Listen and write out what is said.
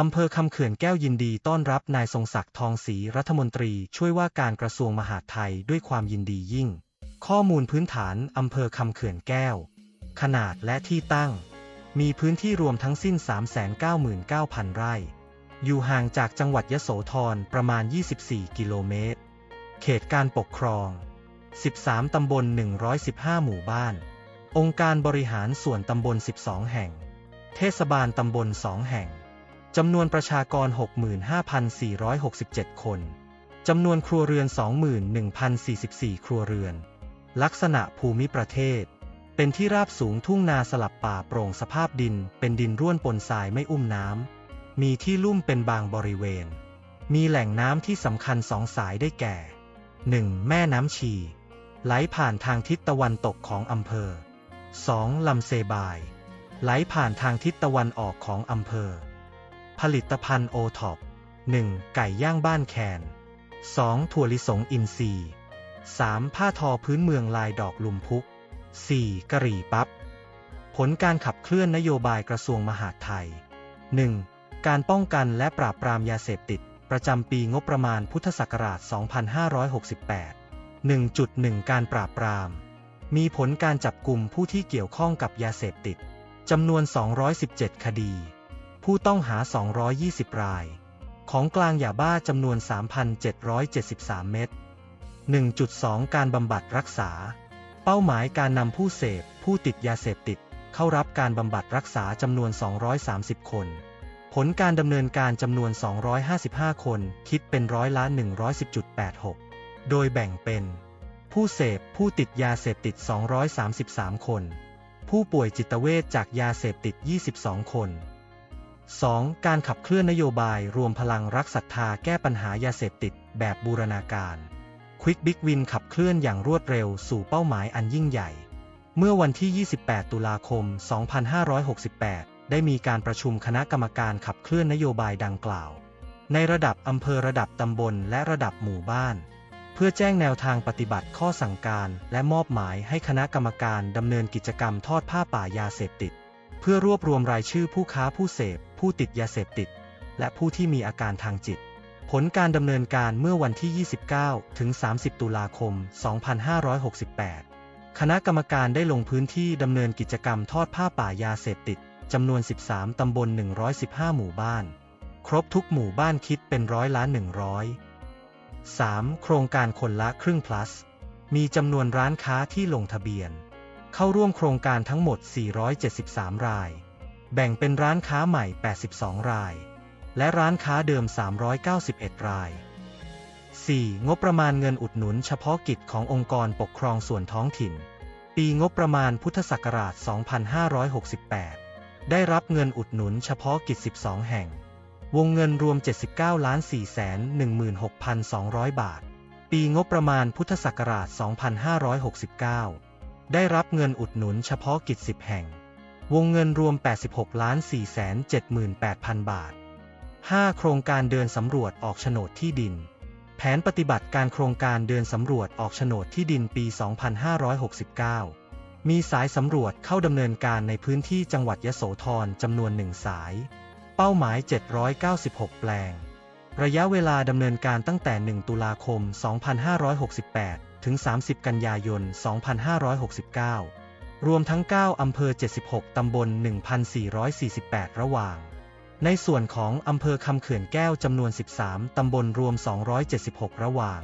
อำเภอคำเขื่อนแก้วยินดีต้อนรับนายทรงศักดิ์ทองศรีรัฐมนตรีช่วยว่าการกระทรวงมหาดไทยด้วยความยินดียิ่ง ข้อมูลพื้นฐานอำเภอคำเขื่อนแก้ว ขนาดและที่ตั้ง มีพื้นที่รวมทั้งสิ้น 399,000 ไร่ อยู่ห่างจากจังหวัดยโสธรประมาณ 24 กิโลเมตร เขตการปกครอง 13 ตำบล 115 หมู่บ้าน องค์การบริหารส่วนตำบล 12 แห่ง เทศบาลตำบล 2 แห่ง จำนวนประชากร 65,467 คน จำนวนครัวเรือน 21,044 ครัวเรือน ลักษณะภูมิประเทศ เป็นที่ราบสูงทุ่งนาสลับป่าโปร่งสภาพดิน เป็นดินร่วนปนทรายไม่อุ้มน้ำ มีที่ลุ่มเป็นบางบริเวณ มีแหล่งน้ำที่สำคัญสองสายได้แก่ 1. แม่น้ำชี ไหลผ่านทางทิศตะวันตกของอำเภอ 2. ลำเซบาย ไหลผ่านทางทิศตะวันออกของอำเภอ ผลิตภัณฑ์โอท็อป 1. ไก่ย่างบ้านแคน 2. ถั่วลิสงอินทรีย์ 3. ผ้าทอพื้นเมืองลายดอกลุมพุก 4. กะหรี่ปั๊บ ผลการขับเคลื่อนนโยบายกระทรวงมหาดไทย 1. การป้องกันและปราบปรามยาเสพติด ประจำปีงบประมาณพุทธศักราช 2568 1.1 การปราบปราม มีผลการจับกลุ่มผู้ที่เกี่ยวข้องกับยาเสพติด จำนวน 217 คดี ผู้ต้องหา 220 ราย ของกลางยาบ้าจำนวน 3,773 เม็ด 1.2 การบำบัดรักษา เป้าหมายการนำผู้เสพ ผู้ติดยาเสพติด เข้ารับการบำบัดรักษาจำนวน 230 คน ผลการดำเนินการจำนวน 255 คน คิดเป็นร้อยละ110.86 โดยแบ่งเป็น ผู้เสพ ผู้ติดยาเสพติด 233 คน ผู้ป่วยจิตเวชจากยาเสพติด 22 คน 2. การขับเคลื่อนนโยบายรวมพลังรักศรัทธาแก้ปัญหายาเสพติดแบบบูรณาการ Quick Big Win ขับเคลื่อนอย่างรวดเร็วสู่เป้าหมายอันยิ่งใหญ่ เมื่อวันที่ 28 ตุลาคม 2568 ได้มีการประชุมคณะกรรมการขับเคลื่อนนโยบายดังกล่าว ในระดับอำเภอระดับตำบลและระดับหมู่บ้าน เพื่อแจ้งแนวทางปฏิบัติข้อสั่งการ และมอบหมายให้คณะกรรมการดำเนินกิจกรรมทอดผ้าป่ายาเสพติด เพื่อรวบรวมรายชื่อผู้ค้าผู้เสพ ผู้ติดยาเสพติด และผู้ที่มีอาการทางจิต ผลการดำเนินการเมื่อวันที่ 29 ถึง 30 ตุลาคม 2568 คณะกรรมการได้ลงพื้นที่ดำเนินกิจกรรมทอดผ้าป่ายาเสพติดจำนวน 13 ตำบล 115 หมู่บ้าน ครบทุกหมู่บ้านคิดเป็นร้อยละ 100 3. โครงการคนละครึ่ง plus มีจำนวนร้านค้าที่ลงทะเบียน เข้าร่วมโครงการทั้งหมด 473 ราย แบ่งเป็นร้านค้าใหม่ 82 ราย และร้านค้าเดิม 391 ราย 4. งบประมาณเงินอุดหนุนเฉพาะกิจขององค์กรปกครองส่วนท้องถิ่น ปีงบประมาณพุทธศักราช 2568 ได้รับเงินอุดหนุนเฉพาะกิจ 12 แห่ง วงเงินรวม 79 ล้าน4แสน16,200 บาท ปีงบประมาณพุทธศักราช 2569 ได้รับเงินอุดหนุนเฉพาะกิจ 10 แห่ง วงเงินรวม 86ล้าน478,000 บาท 5. โครงการเดินสำรวจออกโฉนดที่ดิน แผนปฏิบัติการโครงการเดินสำรวจออกโฉนดที่ดินปี 2569 มีสายสำรวจเข้าดำเนินการในพื้นที่จังหวัดยะโสธรจำนวนหนึ่งสาย เป้าหมาย 796 แปลง ระยะเวลาดำเนินการตั้งแต่ 1 ตุลาคม 2568 ถึง 30 กันยายน 2569 รวมทั้ง 9 อำเภอ 76 ตำบล 1,448 ระหว่าง ในส่วนของอำเภอคำเขื่อนแก้วจำนวน 13 ตำบลรวม 276 ระหว่าง